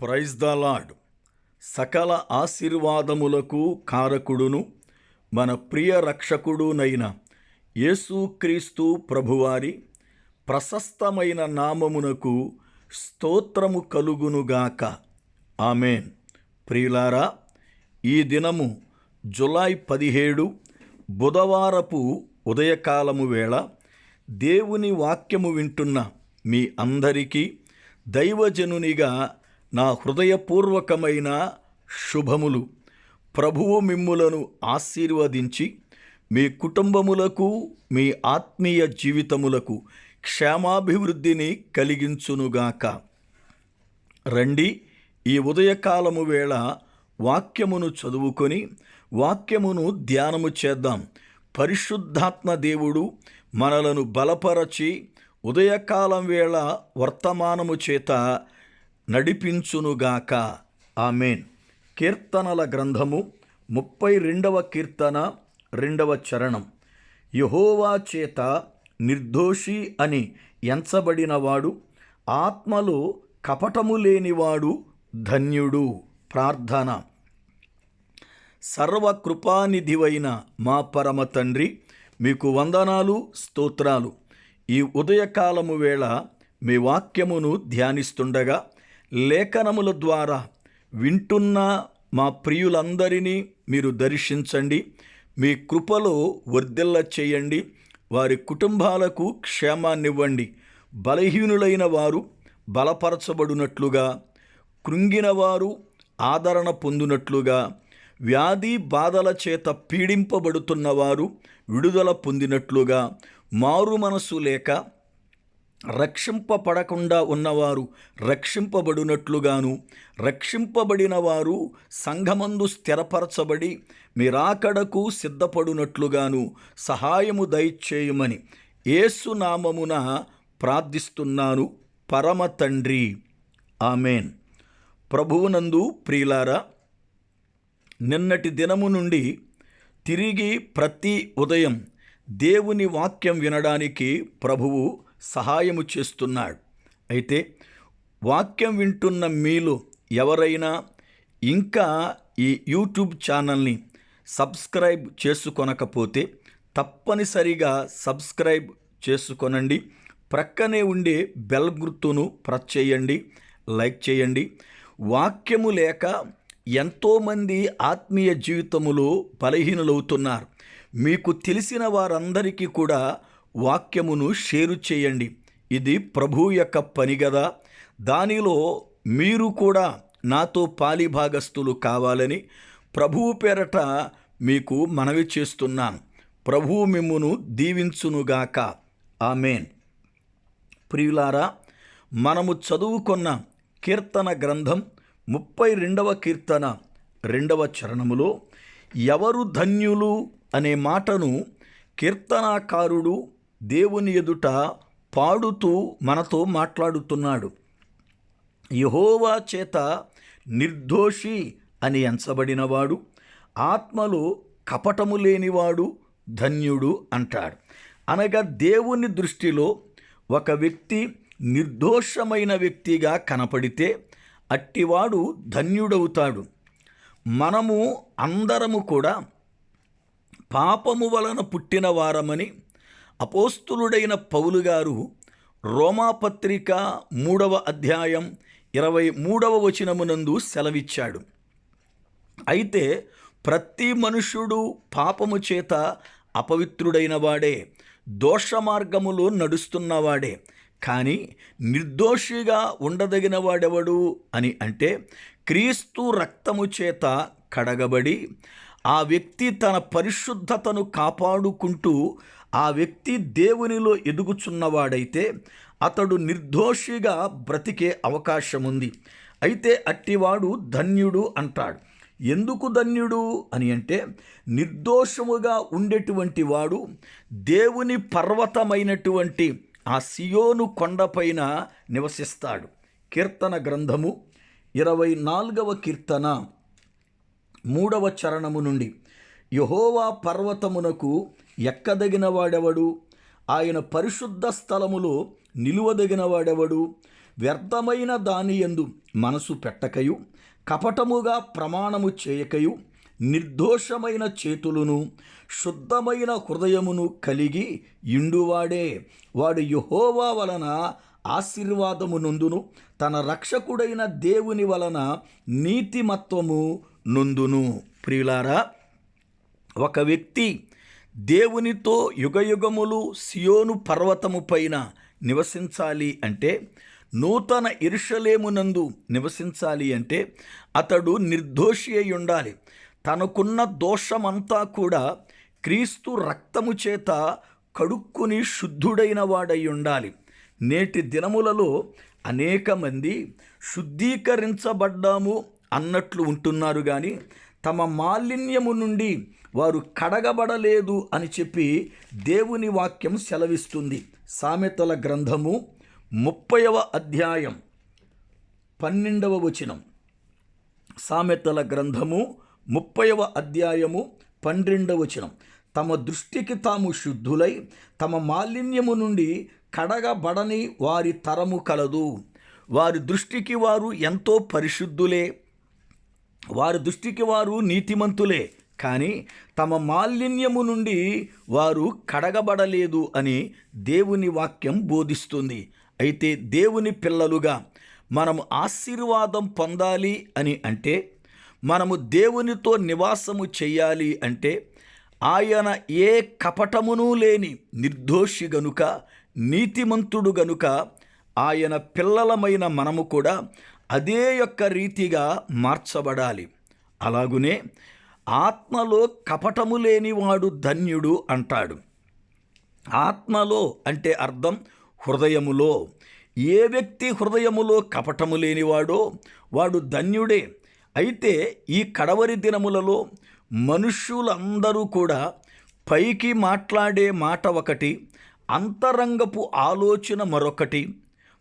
Praise the lord సకల ఆశీర్వాదములకు కారకుడును మన ప్రియ రక్షకుడునైన యేసుక్రీస్తు ప్రభువారి ప్రశస్తమైన నామమునకు స్తోత్రము కలుగునుగాక ఆమెన్. ప్రియులారా ఈ దినము జులై పదిహేడు బుధవారపు ఉదయకాలము వేళ దేవుని వాక్యము వింటున్న మీ అందరికీ దైవజనునిగా నా హృదయపూర్వకమైన శుభములు. ప్రభువు మిమ్ములను ఆశీర్వదించి మీ కుటుంబములకు మీ ఆత్మీయ జీవితములకు క్షేమాభివృద్ధిని కలిగించునుగాక. రండి ఈ ఉదయకాలము వేళ వాక్యమును చదువుకొని వాక్యమును ధ్యానము చేద్దాం. పరిశుద్ధాత్మ దేవుడు మనలను బలపరచి ఉదయకాలం వేళ వర్తమానము చేత నడిపించునుగాక. ఆమెన్. కీర్తనల గ్రంథము ముప్పై రెండవ కీర్తన రెండవ చరణం. యహోవా చేత నిర్దోషి అని ఎంచబడినవాడు ఆత్మలో కపటము లేనివాడు ధన్యుడు. ప్రార్థన. సర్వకృపానిధివైన మా పరమ తండ్రి మీకు వందనాలు స్తోత్రాలు. ఈ ఉదయకాలము వేళ మీ వాక్యమును ధ్యానిస్తుండగా లేఖనముల ద్వారా వింటున్న మా ప్రియులందరినీ మీరు దర్శించండి. మీ కృపలో వర్ధిల్ల చేయండి. వారి కుటుంబాలకు క్షేమాన్నివ్వండి. బలహీనులైన వారు బలపరచబడినట్లుగా కృంగిన వారు ఆదరణ పొందినట్లుగా వ్యాధి బాధల చేత పీడింపబడుతున్నవారు విడుదల పొందినట్లుగా మారు మనసు లేక రక్షింపబడకుండా ఉన్నవారు రక్షింపబడినట్లుగాను రక్షింపబడిన వారు సంఘమందు స్థిరపరచబడి మీరాకడకు సిద్ధపడునట్లుగాను సహాయము దయచేయమని ఏసునామమున ప్రార్థిస్తున్నాను. పరమ తండ్రి. ఆమెన్. ప్రభువునందు ప్రియులారా నిన్నటి దినము నుండి తిరిగి ప్రతి ఉదయం దేవుని వాక్యం వినడానికి ప్రభువు సహాయము చేస్తున్నాడు. అయితే వాక్యం వింటున్న మీలో ఎవరైనా ఇంకా ఈ యూట్యూబ్ ఛానల్ని సబ్స్క్రైబ్ చేసుకొనకపోతే తప్పనిసరిగా సబ్స్క్రైబ్ చేసుకొనండి. ప్రక్కనే ఉండే బెల్ గుర్తును ప్రెస్ చేయండి లైక్ చేయండి. వాక్యము లేక ఎంతోమంది ఆత్మీయ జీవితములో బలహీనులవుతున్నారు. మీకు తెలిసిన వారందరికీ కూడా వాక్యమును షేరు చేయండి. ఇది ప్రభు యొక్క పని కదా దానిలో మీరు కూడా నాతో పాలిభాగస్తులు కావాలని ప్రభువు పేరట మీకు మనవి చేస్తున్నాను. ప్రభువు మిమ్మును దీవించునుగాక. ఆమెన్. ప్రియులారా మనము చదువుకున్న కీర్తన గ్రంథం ముప్పై రెండవ కీర్తన రెండవ చరణములో ఎవరు ధన్యులు అనే మాటను కీర్తనాకారుడు దేవుని ఎదుట పాడుతూ మనతో మాట్లాడుతున్నాడు. యహోవా చేత నిర్దోషి అని ఎంచబడినవాడు ఆత్మలో కపటము లేనివాడు ధన్యుడు అంటాడు. అనగా దేవుని దృష్టిలో ఒక వ్యక్తి నిర్దోషమైన వ్యక్తిగా కనపడితే అట్టివాడు ధన్యుడవుతాడు. మనము అందరము కూడా పాపము వలన పుట్టిన వారమని అపోస్తులుడైన పౌలు గారు రోమాపత్రిక మూడవ అధ్యాయం ఇరవై మూడవ వచనమునందు సెలవిచ్చాడు. అయితే ప్రతి మనుష్యుడు పాపము చేత అపవిత్రుడైన వాడే దోష మార్గములో నడుస్తున్నవాడే కానీ నిర్దోషిగా ఉండదగిన వాడెవడు అని అంటే క్రీస్తు రక్తము చేత కడగబడి ఆ వ్యక్తి తన పరిశుద్ధతను కాపాడుకుంటూ ఆ వ్యక్తి దేవునిలో ఎదుగుచున్నవాడైతే అతడు నిర్దోషిగా బ్రతికే అవకాశం ఉంది అయితే అట్టివాడు ధన్యుడు అంటాడు. ఎందుకు ధన్యుడు అని అంటే నిర్దోషముగా ఉండేటువంటి వాడు దేవుని పర్వతమైనటువంటి ఆ సియోను కొండపైన నివసిస్తాడు. కీర్తన గ్రంథము ఇరవై నాలుగవ కీర్తన మూడవ చరణము నుండి యహోవా పర్వతమునకు ఎక్కదగిన వాడెవడు ఆయన పరిశుద్ధ స్థలములో నిలువదగిన వాడెవడు వ్యర్థమైన దాని యందు మనసు పెట్టకయు కపటముగా ప్రమాణము చేయకయు నిర్దోషమైన చేతులను శుద్ధమైన హృదయమును కలిగి ఇండువాడే వాడు యహోవా వలన ఆశీర్వాదము నుందును తన రక్షకుడైన దేవుని వలన నీతిమత్వము నుందును. ప్రియులారా ఒక వ్యక్తి దేవునితో యుగయుగములు సియోను పర్వతము పైన నివసించాలి అంటే నూతన ఇరుషలేమునందు నివసించాలి అంటే అతడు నిర్దోషి అయి ఉండాలి. తనకున్న దోషమంతా కూడా క్రీస్తు రక్తము చేత కడుక్కుని శుద్ధుడైన వాడై ఉండాలి. నేటి దినములలో అనేక మంది శుద్ధీకరించబడ్డాము అన్నట్లు ఉంటున్నారు కానీ తమ మాలిన్యము నుండి వారు కడగబడలేదు అని చెప్పి దేవుని వాక్యం సెలవిస్తుంది. సామెతల గ్రంథము ముప్పైవ అధ్యాయం పన్నెండవ వచనం. సామెతల గ్రంథము ముప్పైవ అధ్యాయము పన్నెండవ వచనం. తమ దృష్టికి తాము శుద్ధులై తమ మాలిన్యము నుండి కడగబడని వారి తరము కలదు. వారి దృష్టికి వారు ఎంతో పరిశుద్ధులే. వారి దృష్టికి వారు నీతిమంతులే. కానీ తమ మాలిన్యము నుండి వారు కడగబడలేదు అని దేవుని వాక్యం బోధిస్తుంది. అయితే దేవుని పిల్లలుగా మనము ఆశీర్వాదం పొందాలి అని అంటే మనము దేవునితో నివాసము చేయాలి అంటే ఆయన ఏ కపటమును లేని నిర్దోషి గనుక నీతిమంతుడు గనుక ఆయన పిల్లలమైన మనము కూడా అదే యొక్క రీతిగా మార్చబడాలి. అలాగునే ఆత్మలో కపటము లేనివాడు ధన్యుడు అంటాడు. ఆత్మలో అంటే అర్థం హృదయములో. ఏ వ్యక్తి హృదయములో కపటము లేనివాడో వాడు ధన్యుడే. అయితే ఈ కడవరి దినములలో మనుష్యులందరూ కూడా పైకి మాట్లాడే మాట ఒకటి అంతరంగపు ఆలోచన మరొకటి.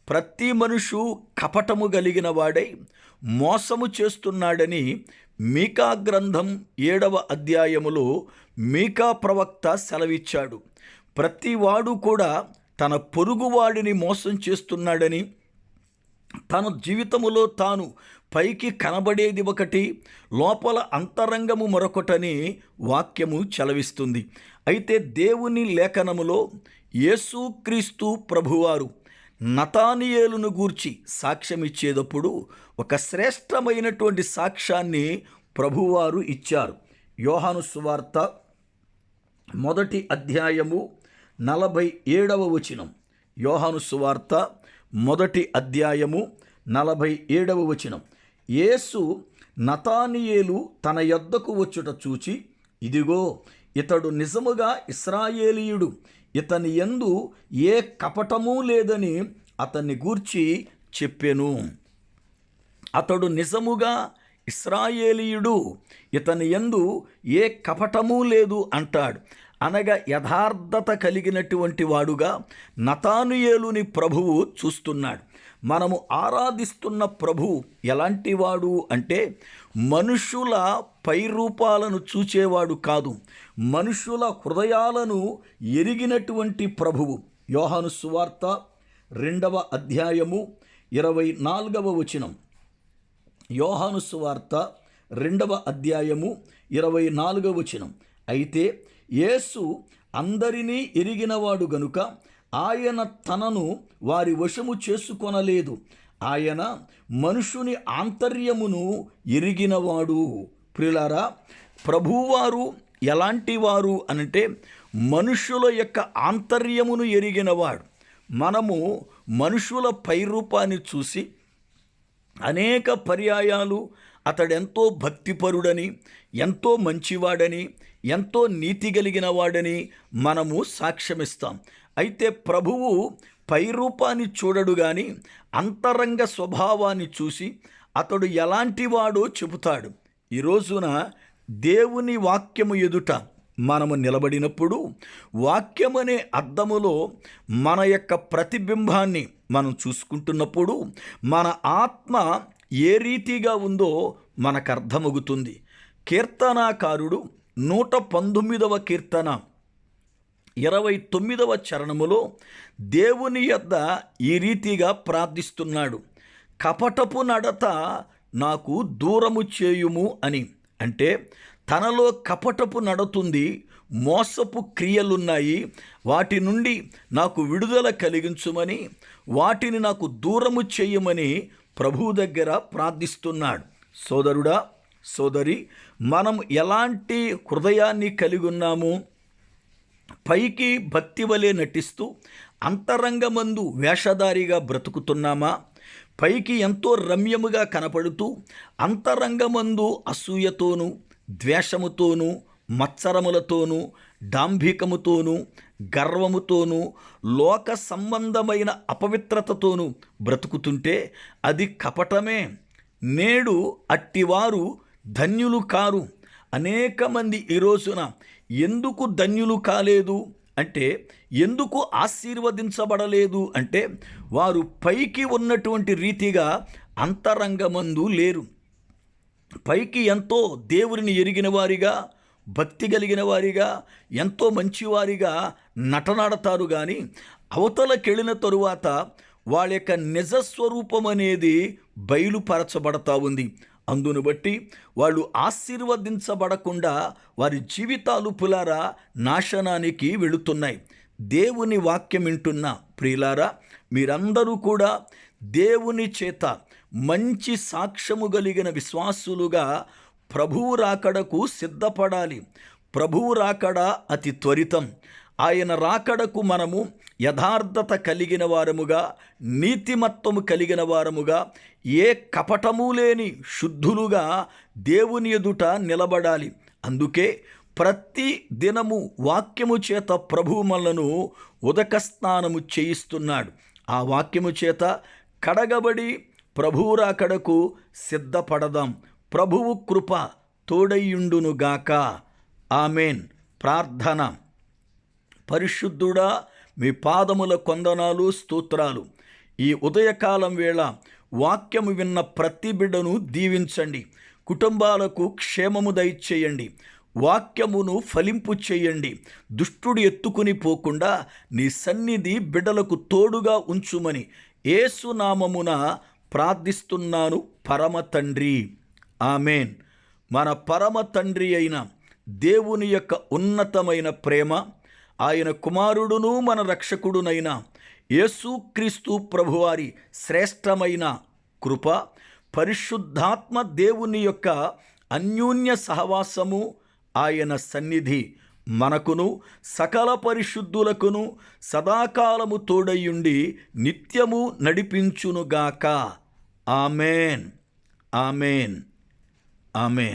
ప్రతి మనుషు కపటము కలిగిన వాడై మోసము చేస్తున్నాడని మీకా గ్రంథం ఏడవ అధ్యాయములో మీకా ప్రవక్త సెలవిచ్చాడు. ప్రతి వాడు కూడా తన పొరుగువాడిని మోసం చేస్తున్నాడని తన జీవితములో తాను పైకి కనబడేది ఒకటి లోపల అంతరంగము మరొకటని వాక్యము చలవిస్తుంది. అయితే దేవుని లేఖనములో యేసుక్రీస్తు ప్రభువారు నతానియేలును గూర్చి సాక్ష్యమిచ్చేటప్పుడు ఒక శ్రేష్టమైనటువంటి సాక్ష్యాన్ని ప్రభువారు ఇచ్చారు. యోహాను సువార్త మొదటి అధ్యాయము నలభై ఏడవ వచనం. యోహాను సువార్త మొదటి అధ్యాయము నలభై ఏడవ వచనం. యేసు నతానియేలు తన యొద్దకు వచ్చుట చూచి ఇదిగో ఇతడు నిజముగా ఇస్రాయేలీయుడు. ఇతని యందు ఏ కపటము లేదని అతన్ని గూర్చి చెప్పెను. అతడు నిజముగా ఇస్రాయేలీయుడు ఇతని యందు ఏ కపటము లేదు అంటాడు. అనగా యథార్థత కలిగినటువంటి వాడుగా నతానుయేలుని ప్రభువు చూస్తున్నాడు. మనము ఆరాధిస్తున్న ప్రభు ఎలాంటివాడు అంటే మనుషుల పైరూపాలను చూచేవాడు కాదు. మనుషుల హృదయాలను ఎరిగినటువంటి ప్రభువు. యోహాను సువార్త రెండవ అధ్యాయము ఇరవై నాలుగవ వచనం. యోహాను సువార్త రెండవ అధ్యాయము ఇరవై నాలుగవ వచనం. అయితే యేసు అందరినీ ఎరిగినవాడు గనుక ఆయన తనను వారి వశము చేసుకొనలేదు. ఆయన మనుషుని ఆంతర్యమును ఎరిగినవాడు. ప్రిలారా ప్రభువారు ఎలాంటి వారు అంటే మనుషుల యొక్క ఆంతర్యమును ఎరిగినవాడు. మనము మనుషుల పైరూపాన్ని చూసి అనేక పర్యాయాలు అతడెంతో భక్తిపరుడని ఎంతో మంచివాడని ఎంతో నీతి కలిగిన వాడని మనము సాక్ష్యమిస్తాం. అయితే ప్రభువు పైరూపాన్ని చూడడు గాని అంతరంగ స్వభావాన్ని చూసి అతడు ఎలాంటి వాడో చెబుతాడు. ఈ రోజున దేవుని వాక్యము ఎదుట మనము నిలబడినప్పుడు వాక్యమనే అద్దములో మన యొక్క ప్రతిబింబాన్ని మనం చూసుకుంటున్నప్పుడు మన ఆత్మ ఏ రీతిగా ఉందో మనకు అర్థమవుతుంది కీర్తనాకారుడు నూట పంతొమ్మిదవ కీర్తన ఇరవై తొమ్మిదవ చరణములో దేవుని యొద్ద ఈ రీతిగా ప్రార్థిస్తున్నాడు. కపటపు నడత నాకు దూరము చేయుము అని. అంటే తనలో కపటపు నడుతుంది మోసపు క్రియలున్నాయి వాటి నుండి నాకు విడుదల కలిగించుమని వాటిని నాకు దూరము చేయమని ప్రభువు దగ్గర ప్రార్థిస్తున్నాడు. సోదరుడా సోదరి మనం ఎలాంటి హృదయాన్ని కలిగి ఉన్నాము? పైకి భక్తి వలె నటిస్తూ అంతరంగమందు వేషధారిగా బ్రతుకుతున్నామా? పైకి ఎంతో రమ్యముగా కనపడుతూ అంతరంగమందు అసూయతోనూ ద్వేషముతోనూ మత్సరములతోనూ డాంభికముతోనూ గర్వముతోనూ లోక సంబంధమైన అపవిత్రతతోనూ బ్రతుకుతుంటే అది కపటమే. నేడు అట్టివారు ధన్యులు కారు. అనేక మంది ఈ రోజున ఎందుకు ధన్యులు కాలేదు? అంటే ఎందుకు ఆశీర్వదించబడలేదు? అంటే వారు పైకి ఉన్నటువంటి రీతిగా అంతరంగమందు లేరు. పైకి ఎంతో దేవుని ఎరిగిన వారిగా భక్తి కలిగిన వారిగా ఎంతో మంచివారిగా నటనాడతారు కానీ అవతలకెళ్ళిన తరువాత వాళ్ళ యొక్క నిజస్వరూపం అనేది బయలుపరచబడతా ఉంది. అందును బట్టి వాళ్ళు ఆశీర్వదించబడకుండా వారి జీవితాలు పులారా నాశనానికి వెళుతున్నాయి. దేవుని వాక్యం వింటున్న ప్రియులారా మీరందరూ కూడా దేవుని చేత మంచి సాక్ష్యము కలిగిన విశ్వాసులుగా ప్రభువు రాకడకు సిద్ధపడాలి. ప్రభువు రాకడ అతి త్వరితం. ఆయన రాకడకు మనము యథార్థత కలిగిన వారముగా నీతిమత్వము కలిగిన వారముగా ఏ కపటము లేని శుద్ధులుగా దేవుని ఎదుట నిలబడాలి. అందుకే ప్రతి దినము వాక్యము చేత ప్రభుమలను ఉదక స్నానము చేయిస్తున్నాడు. ఆ వాక్యము చేత కడగబడి ప్రభువు రాకడకు సిద్ధపడదాం. ప్రభువు కృప తోడయ్యుండునుగాక ఆమెన్. ప్రార్థన. పరిశుద్ధుడా మీ పాదముల కొందనాలు స్తోత్రాలు. ఈ ఉదయకాలం వేళ వాక్యము విన్న ప్రతి బిడ్డను దీవించండి. కుటుంబాలకు క్షేమము దయచేయండి. వాక్యమును ఫలింపు చేయండి. దుష్టుడు ఎత్తుకుని పోకుండా నీ సన్నిధి బిడ్డలకు తోడుగా ఉంచుమని ఏసునామమున ప్రార్థిస్తున్నాను పరమ తండ్రి. ఆమెన్. మన పరమ తండ్రి అయిన దేవుని యొక్క ఉన్నతమైన ప్రేమ ఆయన కుమారుడును మన రక్షకుడునైన యేసుక్రీస్తు ప్రభువారి శ్రేష్టమైన కృప పరిశుద్ధాత్మ దేవుని యొక్క అన్యోన్య సహవాసము ఆయన సన్నిధి మనకును సకల పరిశుద్ధులకును సదాకాలము తోడయ్యుండి నిత్యము నడిపించునుగాక. ఆమెన్. ఆమెన్. ఆమెన్.